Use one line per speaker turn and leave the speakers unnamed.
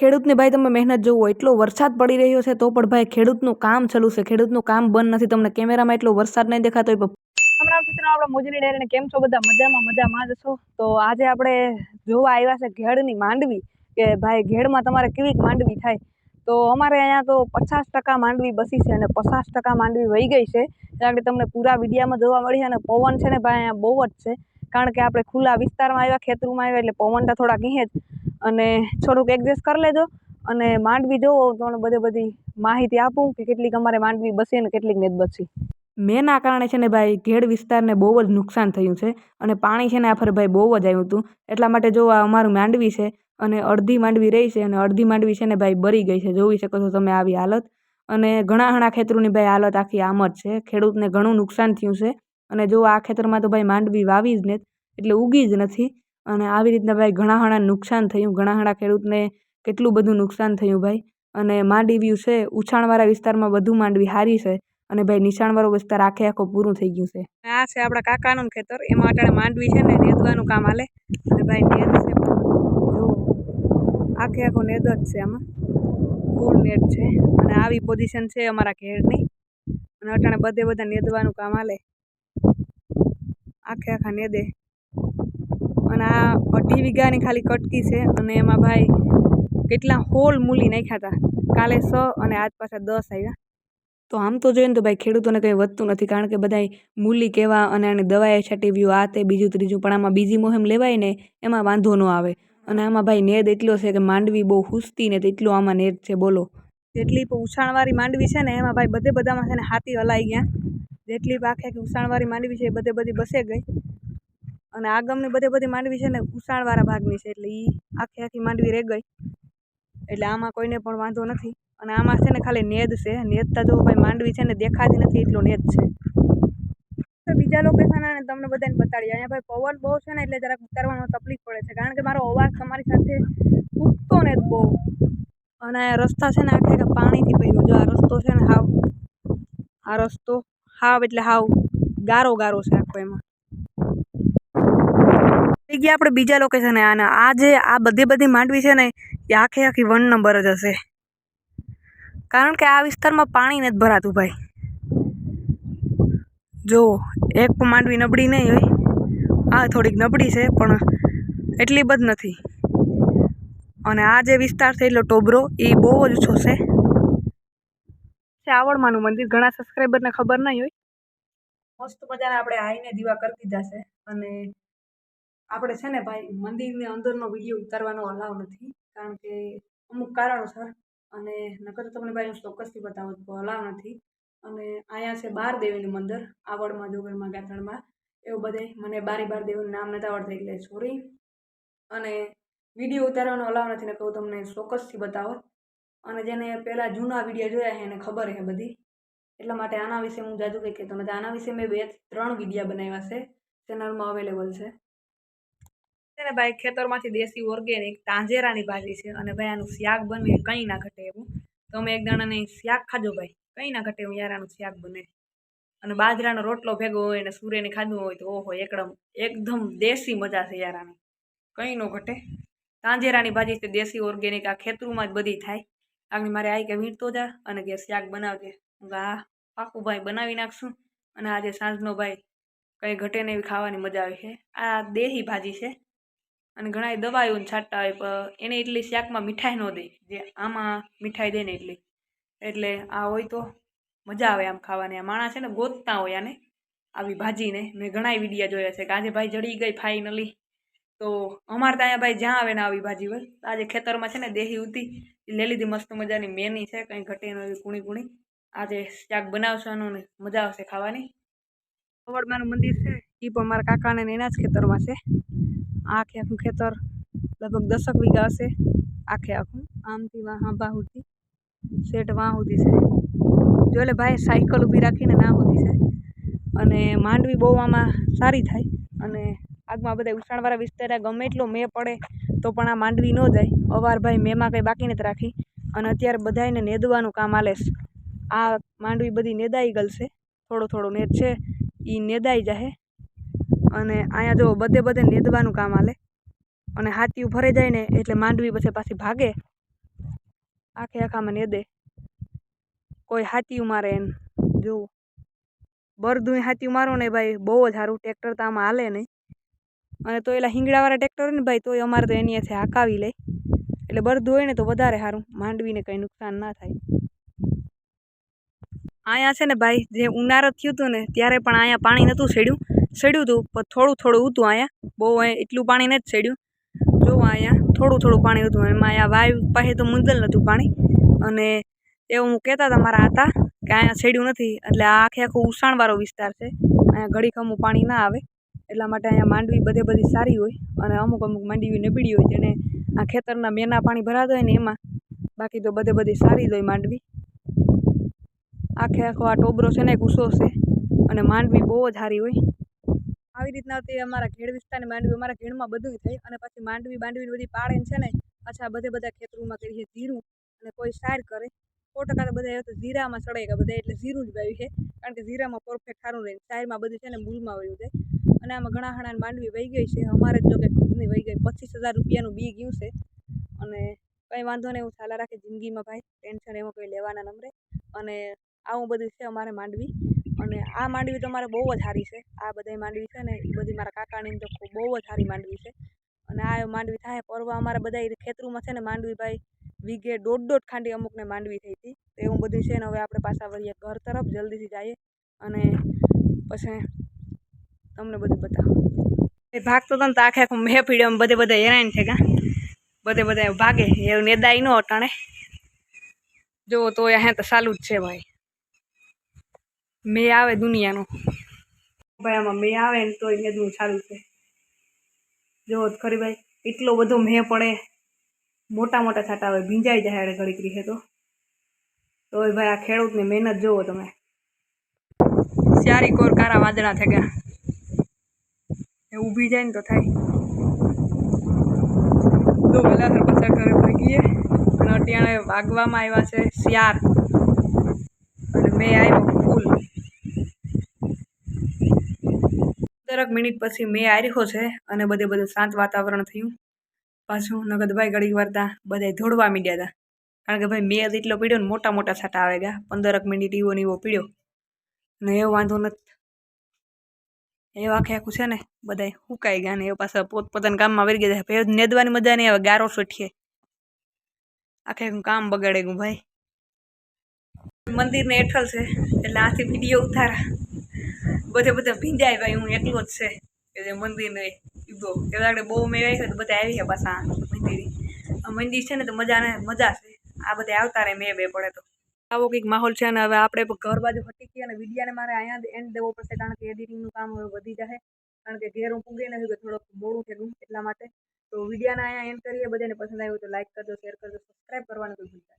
ખેડૂતને ભાઈ તમે મહેનત જોવો એટલો વરસાદ પડી રહ્યો છે તો પણ ભાઈ ખેડૂતનું કામ ચાલુ છે. ખેડૂતનું કામ બંધ નથી. તમને કેમેરામાં એટલો વરસાદ નહીં દેખાતો રામ ચિત્ર આપણે મોજરી ડેરીને કેમ છો બધા? મજામાં મજામાં જ છો? તો આજે આપણે જોવા આવ્યા છે ઘેડની માંડવી, કે ભાઈ ઘેડમાં તમારે કેવી માંડવી થાય. તો અમારે અહીંયા તો પચાસ ટકા માંડવી બસી છે અને પચાસ ટકા માંડવી વહી ગઈ છે. કારણ તમને પૂરા વિડીયામાં જોવા મળી અને પવન છે ને ભાઈ અહીંયા બહુ જ છે. કારણ કે આપણે ખુલ્લા વિસ્તારમાં આવ્યા, ખેતરમાં આવ્યા એટલે પવનটা થોડા કહે જ અને થોડુંક એડજસ્ટ કરી લેજો. અને માંડવી જોવો તો બધે બધી માહિતી આપું કે કેટલીક અમારે માંડવી બસી અને કેટલીક નેત બસી. મેના કારણે છે ને ભાઈ, ઘેડ વિસ્તારને બહુ જ નુકસાન થયું છે અને પાણી છે ને આફરે ભાઈ બહુ જ આવ્યું હતું. એટલા માટે જો આ અમારું માંડવી છે અને અડધી માંડવી રહી છે અને અડધી માંડવી છે ને ભાઈ બરી ગઈ છે. જોઈ શકો છો તમે આવી હાલત. અને ઘણા ઘણા ખેતરોની ભાઈ હાલત આખી આમ જ છે. ખેડૂતને ઘણું નુકસાન થયું છે. અને જો આ ખેતરમાં તો ભાઈ માંડવી વાવી જ ને એટલે ઉગી જ નથી. અને આવી રીતના ભાઈ ઘણા ઘણા નુકસાન થયું. ઘણા ઘણા ખેડૂતને કેટલું બધું નુકસાન થયું ભાઈ. અને માંડવી છે, ઉછાણવાળા વિસ્તારમાં વધુ માંડવી સારી છે. અને ભાઈ નિશાણવાળો વિસ્તાર આખે આખો પૂરું થઈ ગયું છે. આ છે આપણા કાકાનું ખેતર. એમાં અટાણે માંડવી છે ને નેદવાનું કામ હાલે. અને ભાઈ નેદ છે. જો, આખે આખો નેદ જ છે આમાં. ફૂલ નેટ છે. અને આવી પોઝિશન છે અમારા ઘેરની. અને અટાણે બધે બધા નેદવાનું કામ હાલે. આખે આખા નેદે અને આ અઢી વીઘાની ખાલી કટકી છે અને એમાં ભાઈ કેટલા હોલ મૂલી નાખ્યા હતા કાલે સ અને આજ પાછા દસ આવ્યા તો આમ તો જોઈએ ને તો ભાઈ ખેડૂતોને કંઈ વધતું નથી, કારણ કે બધા મૂલી કેવા અને આની દવાએ છાંટીવ્યું આ તે બીજું ત્રીજું, પણ આમાં બીજી મોહિમ લેવાય ને એમાં વાંધો ન આવે. અને આમાં ભાઈ નેદ એટલો છે કે માંડવી બહુ હુસતી ને એટલું આમાં નેદ છે બોલો. જેટલી ઉછાણવાળી માંડવી છે ને એમાં ભાઈ બધે બધામાં છે ને હાથી હલાઈ ગયા. જેટલી પાખે કે આખી માંડવી છે એ બધે બધી બસે ગઈ. અને આગમની બધે બધી માંડવી છે ને ઉછાણવાળા ભાગની છે, એટલે એ આખી આખી માંડવી રહી ગઈ. એટલે આમાં કોઈને પણ વાંધો નથી. અને આમાં છે ને ખાલી નેદ છે. નેદતા જો ભાઈ માંડવી છે ને દેખાતી નથી, એટલો નેદ છે. તો બીજા લોકેશન અને તમને બધાને બતાડી અહીંયા ભાઈ પવન બહુ છે ને એટલે જરાક ઉતારવામાં તકલીફ પડે છે. કારણ કે મારો અવાજ તમારી સાથે ઉગતો ને જ બહુ. અને રસ્તા છે ને આખે પાણીથી ભર્યો. જો આ રસ્તો છે ને હાવ આ રસ્તો હાવ એટલે હાવ ગારો ગારો છે આખો એમાં. થઈ ગયા આપણે બીજા લોકેશને અને આ જે આ બધી બધી માંડવી છે ને, એ આખે આખી વન નંબર જ હશે. કારણ કે આ વિસ્તારમાં પાણી નથી ભરાતું ભાઈ. જો, એક પણ માંડવી નબળી નહીં હોય. આ થોડીક નબળી છે, પણ એટલી બધ નથી. અને આ જે વિસ્તાર છે, એટલો ટોબરો, એ બહુ જ ઓછો છે. છે આવડમાનું મંદિર. ઘણા સબસ્ક્રાઈબરને ખબર નહીં હોય. મસ્ત મજાના આપણે આઈને દીવા કરી દીધા છે. અને આપણે છે ને ભાઈ મંદિરની અંદરનો વીડિયો ઉતારવાનો અલાવ નથી. કારણ કે અમુક કારણોસર અને નકર તમને ભાઈ હું ચોક્કસથી બતાવું તો અલાવ નથી. અને અહીંયા છે બાર દેવીનું મંદિર, આવડમાં જોગરમાં ગાથણમાં એવું બધે મને બારી બાર દેવીનું નામ નથી આવડતું એટલે સોરી અને વીડિયો ઉતારવાનો અલાવ નથી ને કહું તમને ચોક્કસથી બતાવો. અને જેને પહેલાં જૂના વીડિયો જોયા છે એને ખબર છે બધી. એટલા માટે આના વિશે હું જાજુ કંઈ કહેતો નથી. આના વિશે મેં બે ત્રણ વિડીયા બનાવ્યા છે. ચેનલમાં અવેલેબલ છે. ને ભાઈ, ખેતરમાંથી દેશી ઓર્ગેનિક તાંજેરાની ભાજી છે અને ભાઈ આનું શાક બને કંઈ ના ઘટે એવું. તમે એક દાણાને શાક ખાજો ભાઈ. કંઈ ના ઘટે એવું યારાનું શાક બને. અને બાજરાનો રોટલો ભેગો હોય અને સૂર્યને ખાધું હોય તો ઓહો, એકદમ એકદમ દેશી મજા છે યારાની. કંઈ ન ઘટે. તાંજેરાની ભાજી છે દેશી ઓર્ગેનિક. આ ખેતરમાં જ બધી થાય. આગળ મારે આવી કે વીંટતો જા અને કે શાક બનાવજે. હું હા, પાકું ભાઈ બનાવી નાખશું અને આજે સાંજનો ભાઈ કંઈ ઘટે ને એવી ખાવાની મજા આવે છે. આ દેહી ભાજી છે અને ઘણા દવાઈઓ છાંટતા હોય પણ એને એટલી શાકમાં મીઠાઈ ન દે. જે આમાં મીઠાઈ દે ને એટલી. એટલે આ હોય તો મજા આવે આમ ખાવાની. આ માણસ છે ને ગોતતા હોય આને. આવી ભાજીને મેં ઘણા વિડીયા જોયા છે કે આજે ભાઈ જડી ગઈ ફાઇનલી તો અમારે ત્યાં ભાઈ જ્યાં આવે ને આવી ભાજી હોય આજે ખેતરમાં છે ને દેહી ઉતી. લઈ લીધી મસ્ત મજાની મેની છે, કંઈ ઘટે નથી કુણી કુણી. આજે શાક બનાવવાનું ને મજા આવશે ખાવાની. અવડમાનું મંદિર છે એ પણ મારા કાકાને એના જ ખેતરમાં છે. આખે આખું ખેતર લગભગ દસક વીઘા હશે. આખે આખું. આમથી વાહ બા સુધી શેઠ વાહ સુધી છે. જો ભાઈ, સાયકલ ઊભી રાખીને ના સુધી છે. અને માંડવી બહુ આમાં સારી થાય. અને આગમાં બધા ઉછાણવાળા વિસ્તાર ગમે એટલો મેં પડે તો પણ આ માંડવી ન જાય. અવારભાઈ મેમાં કંઈ બાકી નથી રાખી. અને અત્યારે બધાને નેદવાનું કામ આલેશ આ માંડવી બધી નેદાઈ ગલશે થોડો થોડો નેદ છે. એ નેદાઈ જાહે. અને અહીંયા જો બધે બધે નેદવાનું કામ આલે. અને હાથી ભરાઈ જાય ને એટલે માંડવી પછી પાછી ભાગે. આખે આખામાં નેદે. કોઈ હાથી મારે એને. જુઓ. બરધુંય હાથી મારો ને ભાઈ, બહુ જ સારું. ટ્રેક્ટર તો આમાં હાલે નહીં. અને તો એલા હિંગડાવાળા ટ્રેક્ટર હોય ને ભાઈ, તોય અમારે તો એની હાથે હાંકાવી લે. એટલે બરધું હોય ને તો વધારે સારું માંડવીને કંઈ નુકસાન ના થાય. અહીંયા છે ને ભાઈ, જે ઉનાળો થયું હતું ને, ત્યારે પણ અહીંયા પાણી નહોતું સડ્યું સેડ્યું હતું, પણ થોડું થોડું હતું અહીંયા. બહુ એટલું પાણી નથી સડ્યું જો અહીંયા થોડું થોડું પાણી હતું, એમાં અહીંયા વાયુ પાસે તો મુંદલ નહોતું પાણી. અને એવું કહેતા હતા મારા હતા કે અહીંયા સડ્યું નથી, એટલે આ આખે આખો ઉસાણવાળો વિસ્તાર છે. અહીંયા ઘડીક અમુક પાણી ના આવે. એટલા માટે અહીંયા માંડવી બધે બધી સારી હોય અને અમુક અમુક માંડવી નબળી હોય જેને આ ખેતરના મેના પાણી ભરાતા હોય ને એમાં. બાકી તો બધે બધી સારી જ હોય માંડવી. આખે આખો આ ટોબરો છે ને એક છે અને માંડવી બહુ જ સારી હોય. આવી રીતના તે અમારા ખેડ વિસ્તારની માંડવી અમારા ખેડમાં બધું થાય અને પછી માંડવી બાંડવી બધી પાડે છે ને, પાછા બધે બધા ખેતરોમાં કરીએ જીરું અને કોઈ સાર કરે. સો ટકા તો બધા તો જીરામાં ચડાય ગયા બધા એટલે જીરું જ વાવ્યું છે. કારણ કે જીરામાં પરફેક્ટ સારું રહે. સારમાં બધું છે ને મૂલમાં વયું જાય અને આમાં ઘણા ઘણા માંડવી વહી ગઈ છે. અમારે જો કે ખુદની વહી ગઈ. પચીસ હજાર રૂપિયાનું બી ગયું છે. અને કંઈ વાંધો નહીં એવું ચાલા રાખે જિંદગીમાં ભાઈ, ટેન્શન એમાં કોઈ લેવાના નમરે. અને આવું બધું છે અમારે માંડવી. અને આ માંડવી તો મારે બહુ જ સારી છે. આ બધી માંડવી છે ને એ બધી મારા કાકાની તો ખૂબ, બહુ જ સારી માંડવી છે. અને આ માંડવી થાય પરવા અમારા બધા ખેતરોમાં છે ને, માંડવી ભાઈ વીઘે દોઢ દોઢ ખાંડી અમુકને માંડવી થઈ હતી. તો એવું બધું છે ને, હવે આપણે પાછા વળીએ ઘર તરફ, જલ્દીથી જઈએ. અને પછી તમને બધું બતાવું. ભાગતો હતો ને તો આખે આખું મેં પીડ્યો બધે બધા હેરાન છે કા બધે બધા ભાગે. એવું નેદાય નો અટાણે. જોવો તો અહીંયા તો સાલું જ છે ભાઈ. મેં આવે દુનિયાનો. ભાઈ, આમાં મેં આવે ને તોય નેદનું સારું છે. જોવો તો ખરી ભાઈ, એટલો બધો મેં પડે. મોટા મોટા છાંટા આવે ભીંજાઈ જાય હાડે ઘડીક રીહે તો. તોય ભાઈ, આ ખેડૂતની મહેનત જુઓ તમે. સારી કોર કારા વાદળા થઈ ગયા. એ ઊભી જાય ને તો થાય. તો વેલાસર પાછા ઘરે ભાગીએ અને અટિયાણે વાગવામાં આવ્યા છે શિયાર અને મેં આવ્યો ફૂલ દરેક મિનિટ પછી મેં આવ્યો છે અને બધે બધું શાંત વાતાવરણ થયું. પાછું નગદભાઈ ઘડી વારતા બધા ધોડવા મીડ્યા હતા કારણ કે ભાઈ મેં જ એટલો પીડ્યો ને મોટા મોટા છાંટા આવે ગયા. પંદરક મિનિટ એવો ને ઈવો પીડ્યો. ને એવો વાંધો નથી. એવું આખે આખું છે ને, બધાય હુકાઈ ગયા ને, એ પાછા પોતપોતાના કામમાં વરી ગયા ભાઈ નેદવાની મજા નહીં આવે, ગારો સોઠીએ આખે આખું કામ બગાડે ગયું ભાઈ. મંદિરને હેઠળ છે, એટલે આથી વીડિયો ઉતારા. બધે બધા ભીંજાય ભાઈ, હું એકલો જ છે. કે જે મંદિરને કીધો કે આગળ બહુ મેં આવી તો બધા આવી ગયા પાછા મંદિર. મંદિર છે ને તો મજા ને મજા છે. આ બધા આવતા રહે મેં બે પડે તો. આવો કંઈક માહોલ છે અને હવે આપણે ઘર બાજુ હટી અને વિડીયાને મારે અહીંયા એન્ડ દેવો પડશે કારણ કે એડિટિંગનું કામ હવે વધી જશે કારણ કે ઘેર હું પૂગી નથી કે થોડોક મોડું થયું એટલા માટે તો વિડીયાને અહીંયા એન્ડ કરીએ, બધાને પસંદ આવ્યું તો લાઈક કરજો શેર કરજો સબસ્ક્રાઈબ કરવાનું કોઈ ભૂલતા.